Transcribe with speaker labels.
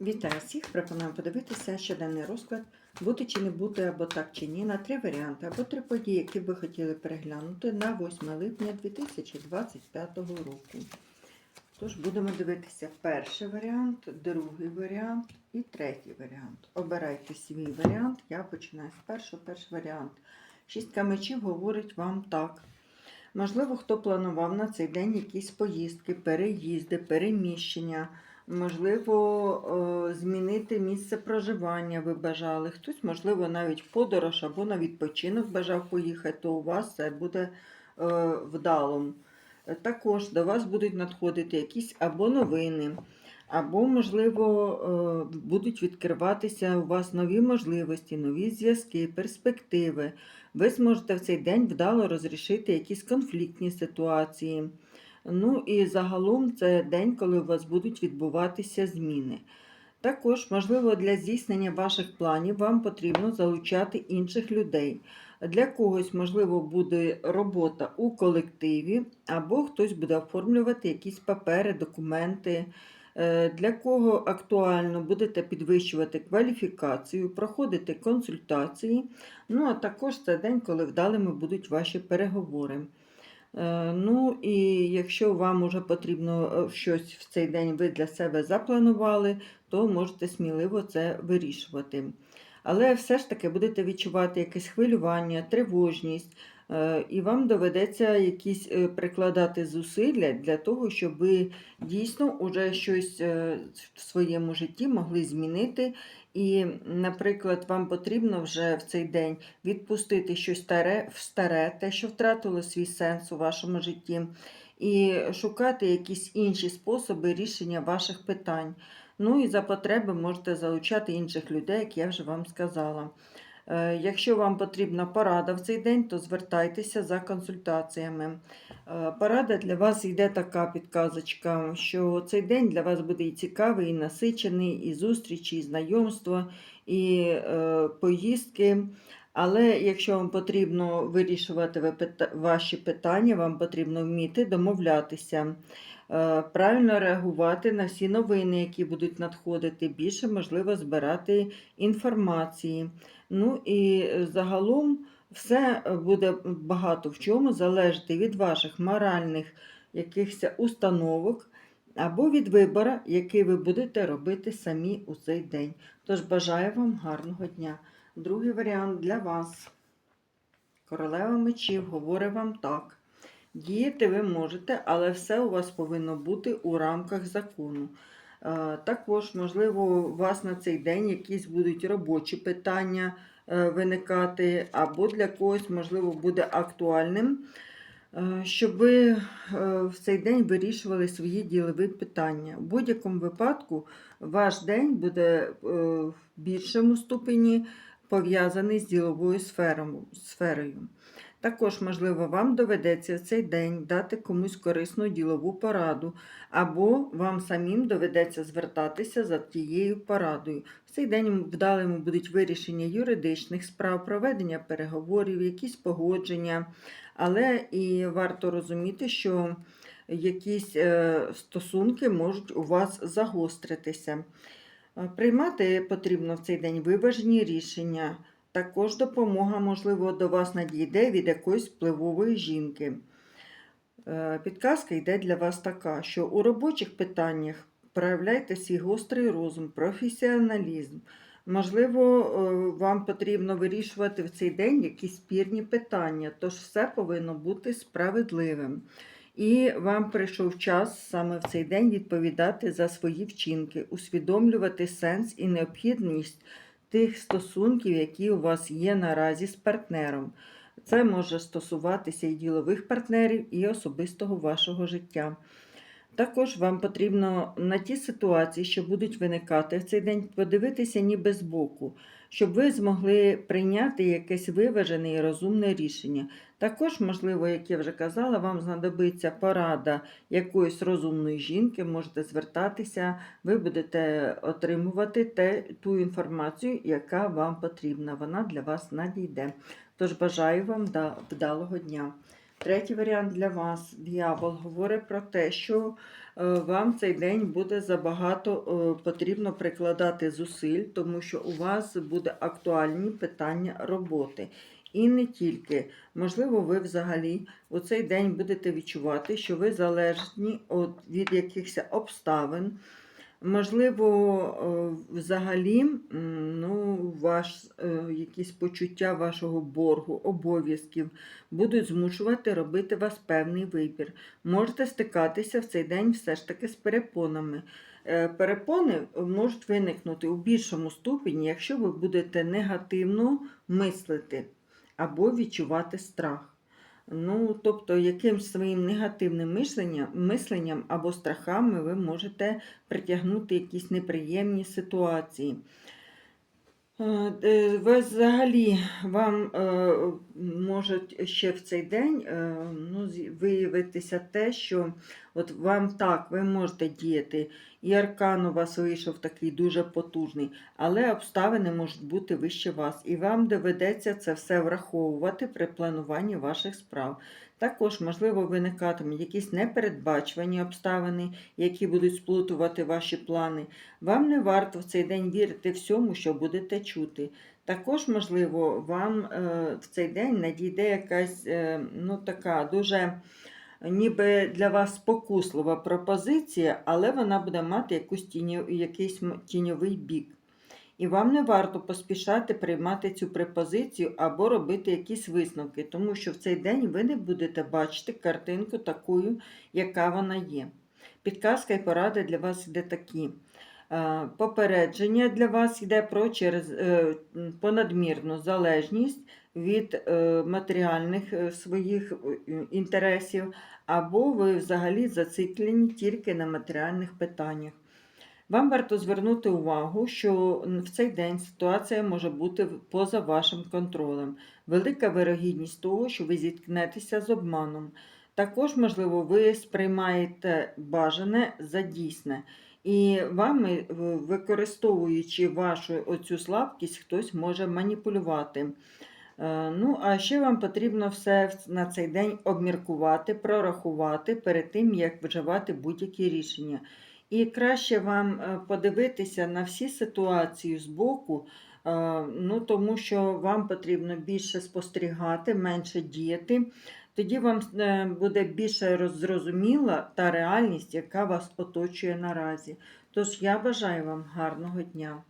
Speaker 1: Вітаю всіх! Пропоную подивитися щоденний розклад, бути чи не бути, або так чи ні, на три варіанти, або три події, які ви хотіли переглянути на 8 липня 2025 року. Тож будемо дивитися перший варіант, другий варіант і третій варіант. Обирайте свій варіант. Я починаю з першого. Перший варіант. Шістка мечів говорить вам так. Можливо, хто планував на цей день якісь поїздки, переїзди, переміщення. Можливо, е, змінити місце проживання ви бажали. Хтось, можливо, навіть в подорож або на відпочинок бажав поїхати, то у вас це буде е, вдалим. Е, Також до вас будуть надходити якісь або новини, або, можливо, е, будуть відкриватися у вас нові можливості, нові зв'язки, перспективи. Ви зможете в цей день вдало розрішити якісь конфліктні ситуації. Ну і загалом це день, коли у вас будуть відбуватися зміни. Також, можливо, для здійснення ваших планів вам потрібно залучати інших людей. Для когось, можливо, буде робота у колективі, або хтось буде оформлювати якісь папери, документи. Е, Для кого актуально будете підвищувати кваліфікацію, проходити консультації. Ну, а також це день, коли вдалими будуть ваші переговори. Е, Ну і якщо вам уже потрібно е, щось в цей день ви для себе запланували, то можете сміливо це вирішувати. Але все ж таки будете відчувати якесь хвилювання, тривожність, і вам доведеться якісь е, прикладати зусилля для того, щоб ви дійсно уже щось е, в своєму житті могли змінити. І, наприклад, вам потрібно вже в цей день відпустити щось старе старе, те, що втратило свій сенс у вашому житті, і шукати якісь інші способи рішення ваших питань. Ну і за потреби можете залучати інших людей, як я вже вам сказала. Е, Якщо вам потрібна порада в цей день, то звертайтеся за консультаціями. Е, Порада для вас йде така підказочка, що цей день для вас буде і цікавий, і насичений, і зустрічі, і знайомства, і е, поїздки. Але якщо вам потрібно вирішувати ваші питання, вам потрібно вміти домовлятися, е, правильно реагувати на всі новини, які будуть надходити, більше можливо збирати інформації. Ну і загалом все буде багато в чому залежати від ваших моральних якихось установок або від вибору, який ви будете робити самі у цей день. Тож бажаю вам гарного дня. Другий варіант для вас. Королева мечів говорить вам так. Діяти ви можете, але все у вас повинно бути у рамках закону. Е, Також, можливо, у вас на цей день якісь будуть робочі питання е, виникати, або для когось, можливо, буде актуальним, е, щоб ви в цей день вирішували свої ділові питання. У будь-якому випадку ваш день буде в більшому ступені пов'язаний з діловою сферою. Також, можливо, вам доведеться в цей день дати комусь корисну ділову пораду, або вам самим доведеться звертатися за тією порадою. В цей день вдалими будуть вирішення юридичних справ, проведення переговорів, якісь погодження. Але і варто розуміти, що якісь е, стосунки можуть у вас загостритися. Е, Приймати потрібно в цей день виважені рішення. Також допомога, можливо, до вас надійде від якоїсь впливової жінки. Е, Підказка йде для вас така, що у робочих питаннях проявляйте свій гострий розум, професіоналізм. Можливо, е, вам потрібно вирішувати в цей день якісь спірні питання, тож все повинно бути справедливим. І вам прийшов час саме в цей день відповідати за свої вчинки, усвідомлювати сенс і необхідність тих стосунків, які у вас є наразі з партнером. Це може стосуватися і ділових партнерів, і особистого вашого життя. Також вам потрібно на ті ситуації, що будуть виникати в цей день, подивитися ніби збоку, щоб ви змогли прийняти якесь виважене і розумне рішення. Також, можливо, як я вже казала, вам знадобиться порада якоїсь розумної жінки, можете звертатися, ви будете отримувати те, ту інформацію, яка вам потрібна. Вона для вас надійде. Тож бажаю вам вдалого дня. Третій варіант для вас. Д'явол говорить про те, що е, вам цей день буде забагато е, потрібно прикладати зусиль, тому що у вас буде актуальні питання роботи. І не тільки, можливо, ви взагалі у цей день будете відчувати, що ви залежні від якихось обставин. Можливо, е, взагалі, ну, ваш, е, якісь почуття вашого боргу, обов'язків будуть змушувати робити вас певний вибір. Можете стикатися в цей день все ж таки з перепонами. Е, Перепони можуть виникнути у більшому ступені, якщо ви будете негативно мислити або відчувати страх. Ну, тобто, якимсь своїм негативним мисленням, мисленням або страхами ви можете притягнути якісь неприємні ситуації. Е, е, Ви взагалі вам е, можуть ще в цей день ну, виявитися те, що от вам так, ви можете діяти, і аркан у вас вийшов такий дуже потужний, але обставини можуть бути вище вас, і вам доведеться це все враховувати при плануванні ваших справ. Також, можливо, виникатимуть якісь непередбачувані обставини, які будуть сплутувати ваші плани. Вам не варто в цей день вірити всьому, що будете чути. Також, можливо, вам е, в цей день надійде якась е, ну, така дуже ніби для вас спокуслива пропозиція, але вона буде мати якусь тіньо, якийсь тіньовий бік. І вам не варто поспішати приймати цю пропозицію або робити якісь висновки, тому що в цей день ви не будете бачити картинку такою, яка вона є. Підказка і поради для вас йде такі. Е, Попередження для вас йде про через е, понадмірну залежність від е, матеріальних своїх інтересів, або ви взагалі зациклені тільки на матеріальних питаннях. Вам варто звернути увагу, що в цей день ситуація може бути поза вашим контролем. Велика вирогідність того, що ви зіткнетеся з обманом. Також, можливо, ви сприймаєте бажане за дійсне. І вами, використовуючи вашу оцю слабкість, хтось може маніпулювати. Е, Ну, а ще вам потрібно все на цей день обміркувати, прорахувати перед тим, як вживати будь-які рішення. І краще вам е, подивитися на всі ситуації збоку, е, ну, тому що вам потрібно більше спостерігати, менше діяти. Тоді вам е, буде більше роз- зрозуміла та реальність, яка вас оточує наразі. Тож я бажаю вам гарного дня.